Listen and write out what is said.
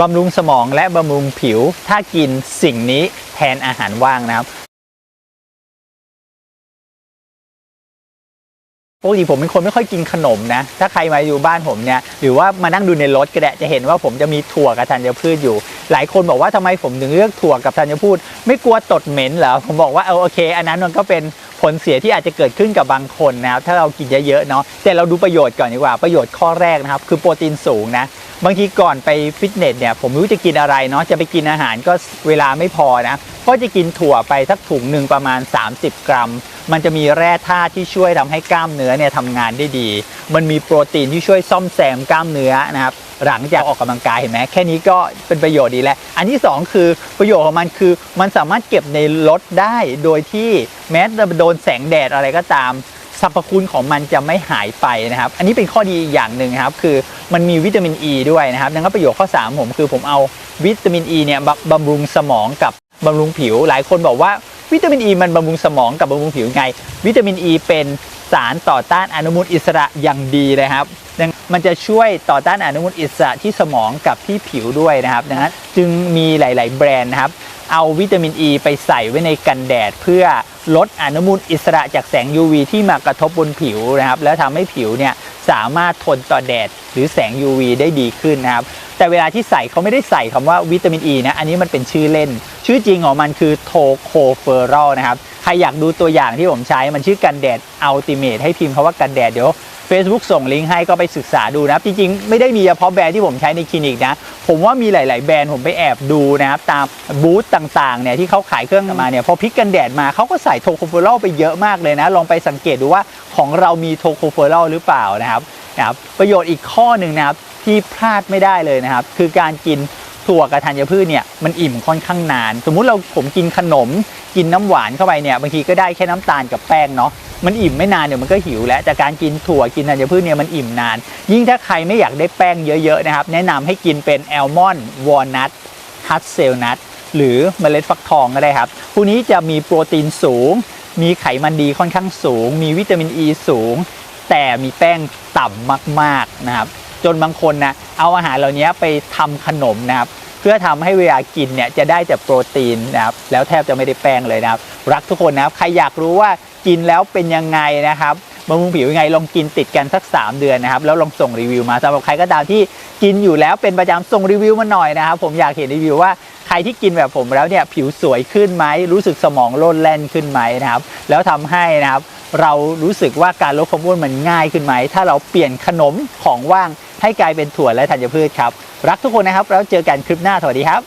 บำรุงสมองและบำรุงผิว ถ้ากินสิ่งนี้แทนอาหารว่างนะครับปกติผมเป็นคนไม่ค่อยกินขนมนะ ถ้าใครมาอยู่บ้านผมเนี่ย หรือว่ามานั่งดูในรถก็ได้จะเห็นว่าผมจะมีถั่วกับธัญพืชอยู่ หลายคนบอกว่าทำไมผมถึงเลือกถั่วกับธัญพืช ไม่กลัวตดเหม็นเหรอ ผมบอกว่าเออโอเค อันนั้นมันก็เป็น ลเสียที่อาจจะเกิดขึ้นกับบางคนนะครับถ้าเรากินเยอะๆเนาะแต่เราดูประโยชน์ก่อนดีกว่าประโยชน์ข้อแรกนะครับ คือโปรตีนสูงนะบางทีก่อนไปฟิตเนสเนี่ยผมรู้จะกินอะไรเนาะจะไปกินอาหารก็เวลาไม่พอนะก็จะกินถั่วไปสักถุงหนึ่งประมาณ 30 กรัม มันจะมีแร่ธาตุที่ช่วยทำให้กล้ามเนื้อเนี่ยทำงานได้ดี มันมีโปรตีนที่ช่วยซ่อมแซมกล้ามเนื้อนะครับ หลังจากออกกำลังกายเห็นไหมแค่นี้ก็เป็นประโยชน์ดีแล้ว อันที่สองคือประโยชน์ของมันคือ มันสามารถเก็บในรถได้โดยที่แม้จะโดนแสงแดดอะไรก็ตามสรรพคุณของมันจะไม่หายไปนะครับ อันนี้เป็นข้อดีอย่างหนึ่งครับ คือมันมีวิตามินอ e ีด้วยนะครับ ดังนั้นประโยชน์ข้อ 3 ผมคือผมเอาวิตามินอ e ีเนี่ยบำบำรุงสมองกับบำรุงผิว หลายคนบอกว่าวิตามินอ e ีมันบำรุงสมองกับบำรุงผิวไง วิตามินอ e ีเป็นสารต่อต้านอนุมูลอิสระอย่างดีเลยครับ มันจะช่วยต่อต้านอนุมูลอิสระที่สมองกับที่ผิวด้วยนะครับดังนั้นจึงมีหลาย ๆ แบรนด์นะครับ เอาวิตามินอ e ีไปใส่ไว้ในกันแดด เพื่อลดอนุมูลอิสระจากแสง UV ที่มากระทบบนผิวนะครับ แล้วทำให้ผิวเนี่ยสามารถทนต่อแดดหรือแสง UV ได้ดีขึ้นนะครับ แต่เวลาที่ใส่เขาไม่ได้ใส่คำว่าวิตามินอ e ีนะอันนี้มันเป็นชื่อเล่น ชื่อจริงของมันคือโทโคเฟอรอลนะครับใครอยากดูตัวอย่างที่ผมใช้มันชื่อกันแดดอัลติเมทให้พิมพ์คำว่ากันแดดเดี๋ยว Facebook ส่งลิงก์ให้ก็ไปศึกษาดูนะครับ จริงๆ ไม่ได้มีเฉพาะแบรนด์ที่ผมใช้ในคลินิกนะ ผมว่ามีหลาย ๆ แบรนด์ผมไปแอบดูนะครับ ตามบูธต่างๆเนี่ยที่เขาขายเครื่องมาเนี่ยพอพลิกกันแดดมาเขาก็ใส่โทโคเฟอรอลไปเยอะมากเลยนะ ลองไปสังเกตดูว่าของเรามีโทโคเฟอรอลหรือเปล่านะครับนะครับประโยชน์อีกข้อหนึ่งนะครับที่พลาดไม่ได้เลยนะครับ คือการกิน ถั่วกับธัญพืชเนี่ยมันอิ่มค่อนข้างนาน สมมุติเราผมกินขนม กินน้ำหวานเข้าไปเนี่ยบางทีก็ได้แค่น้ำตาลกับแป้งเนาะมันอิ่มไม่นานเดี๋ยวมันก็หิวแล้วแต่การกินถั่วกินธัญพืชเนี่ยมันอิ่มนาน ยิ่งถ้าใครไม่อยากได้แป้งเยอะๆนะครับ แนะนำให้กินเป็นแอลมอนด์วอลนัทฮัตเซลนัทหรือเมล็ดฟักทองก็ได้ครับพวกนี้จะมีโปรตีนสูง มีไขมันดีค่อนข้างสูง มีวิตามินอ e ีสูง แต่มีแป้งต่ำมากๆนะครับ จนบางคนนะเอาอาหารเหล่านี้ไปทำขนมนะครับเพื่อทำให้เวลากินเนี่ยจะได้แต่โปรตีนนะครับแล้วแทบจะไม่ได้แป้งเลยนะครับ รักทุกคนนะครับ ใครอยากรู้ว่ากินแล้วเป็นยังไงนะครับบำรุงผิวยังไงลองกินติดกันสัก 3 เดือนนะครับ แล้วลองส่งรีวิวมาสำหรับใครก็ตามที่กินอยู่แล้วเป็นประจำส่งรีวิวมาหน่อยนะครับ ผมอยากเห็นรีวิวว่าใครที่กินแบบผมแล้วเนี่ยผิวสวยขึ้นไหมรู้สึกสมองโล่นแล่นขึ้นไหมนะครับ แล้วทำให้นะครับ เรารู้สึกว่าการลดความอ้วนมันง่ายขึ้นไหมถ้าเราเปลี่ยนขนมของว่าง ให้กลายเป็นถั่วและธัญพืชครับ รักทุกคนนะครับ แล้วเจอกันคลิปหน้าสวัสดีครับ